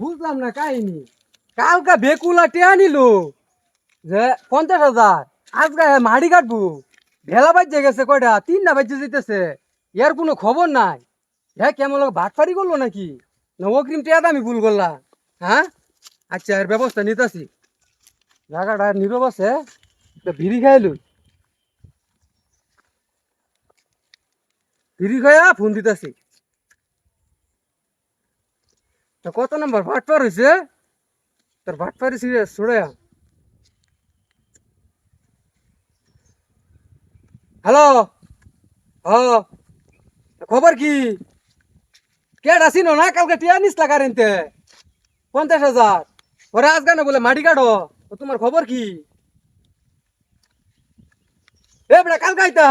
বুঝলাম না কাহিনি। কালকা বেকুলা টিয়া নিল যে পঞ্চাশ হাজার, আজকে মাড়ি কাটবো। ভেলা বাজে গেছে কয়টা? তিনটা বাজে যেতেছে। এর কোনো খবর নাই। হ্যাঁ কেমন লোক ভাটফারি করল নাকি? না, অগ্রিম টিয়া আমি ভুল করলাম। হ্যাঁ? আচ্ছা এর ব্যবস্থা নিতেছি। জায়গাটা নীরব আছে। ভিড়ি খাইলু ভিড়ি খাইয়া ফোন দিতেছি। তো কত নম্বর ভাটপার হয়েছে তোর ভাটপারি সিরিয়াস ছড়ে হ্যালো হ খবর কি কেট আসিনো না কালকে টিয়া নিস লাগার এনতে পঞ্চাশ হাজার ওরা আজকে না বলে মাটি কাটো তো তোমার খবর কি এ বেটা কালকে আইতা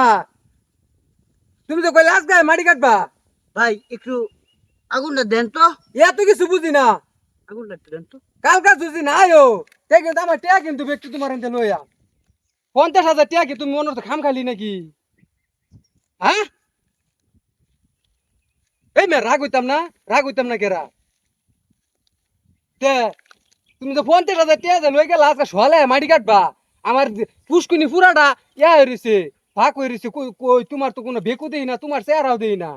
তুমি তো কইলে আজকে মাটি কাটবা ভাই একটু আগুনটা দেন তো। এত কিছু বুঝি না। আগুনটা একটু দেন তো। কালকা যদি না আয়ো তে কিন্তু আমার টিয়া কিন্তু তোমার এনতে লইয়া। পঞ্চাশ হাজার টিয়া কি তুমি মনে তো খাম খালি নাকি? হ্যাঁ? এই মে রাগ হইতাম না? রাগ হইতাম না কেরা? তে তুমি তো পঞ্চাশ হাজার টিয়া যে লই গেলা আজকে সলে মাটি কাটবা। আমার পুষ্কুনি পুরাটা ইয়া হয়েছে ভাগ হয়েছে কই তোমার তো কোনো বেকু দেই না তোমার চেহারাও দেই না।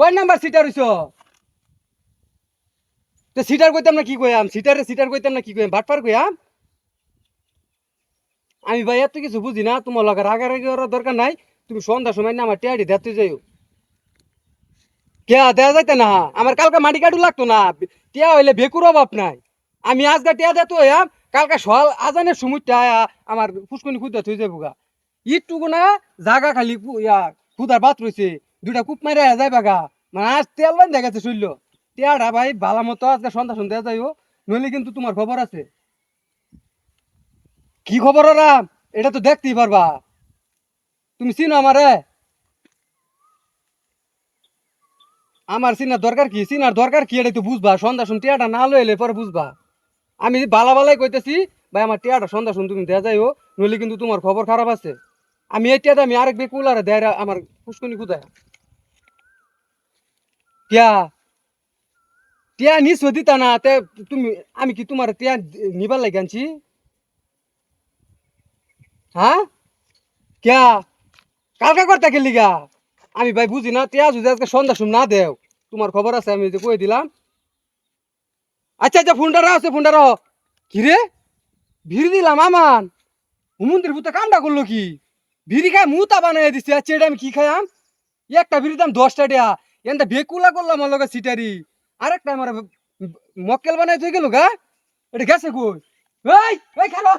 কয় নাম্বার সিটার হইছ? তো সিটার কইতাম না কি কইয়াম? সিটারে সিটার কইতাম না কি কইয়াম? বাটপার কইয়াম? আমি ভাই এত কিছু বুঝি না, তোমার লগে রাগারাগি করার দরকার নাই। তুমি সন্ধ্যার সময় না আমার টেয়ারি দেখতে যাইও। কে দেয়া যাইতে না? আমার কালকে মাটি কাটু লাগতো না। টিয়া হইলে বেকুর অভাব নাই। আমি আজকে টিয়া দেখতে হইয়াম কালকে সকাল আজানের সময়টা আমার ফুসকুনি খুঁজতে থই যাব গা ইটুকু না, জাগা খালি খুদার বাত রয়েছে দুটা কূপ মারে যাই বাগা। মানে আজ তেল বান দেখাচ্ছে শুনল টিয়াটা ভাই ভালো মতো, আজকে সন্ধ্যা সন্ধ্যা যাইও নইলে কিন্তু তোমার খবর আছে। কি খবর ওরাম এটা তো দেখতেই পারবা। তুমি চিনো আমারে? আমার চিনার দরকার কি? চিনার দরকার কি? এটা তো বুঝবা। সন্ধ্যা শুন টিয়াটা না লইলে পরে বুঝবা। আমি বালা বালাই কইতেছি, ভাই আমার টিয়াটা সন্ধ্যা শুন তুমি দেয়া যাইও নইলে কিন্তু তোমার খবর খারাপ আছে। আমি টিয়াটা আমি আরেক বেকুলারে দেয় আমার পুষ্কনি কোথায় টিয়া টিয়া নিস দিতা না, তে তুমি, আমি কি তোমার টিয়া নিবার লাগে আনছি? হ্যাঁ? ক্যা কালকা করতে গেলি গা? আমি ভাই বুঝি না, টিয়া যদি আজকে সন্ধ্যা সুম না দেও, তোমার খবর আছে, আমি যে কই দিলাম। আচ্ছা আচ্ছা ফোনটা রাখো, সে ফোনটা রাখো। কি রে? ভিড় দিলাম আমান। হুমন্দির ভূতে কামটা করল কি? ভিড়ি খায় মুতা বানাই দিছে আর চেড়ে আমি কি খাইয়াম একটা ভিড়ি দাম দশটা ডেয়া এনটা বেকুলা করলাম আমার লগে সিটারি। আরেকটা আমার মক্কেল বানাই তুই গেল গা। এটা গেছে কই? ওই ওই খেলো।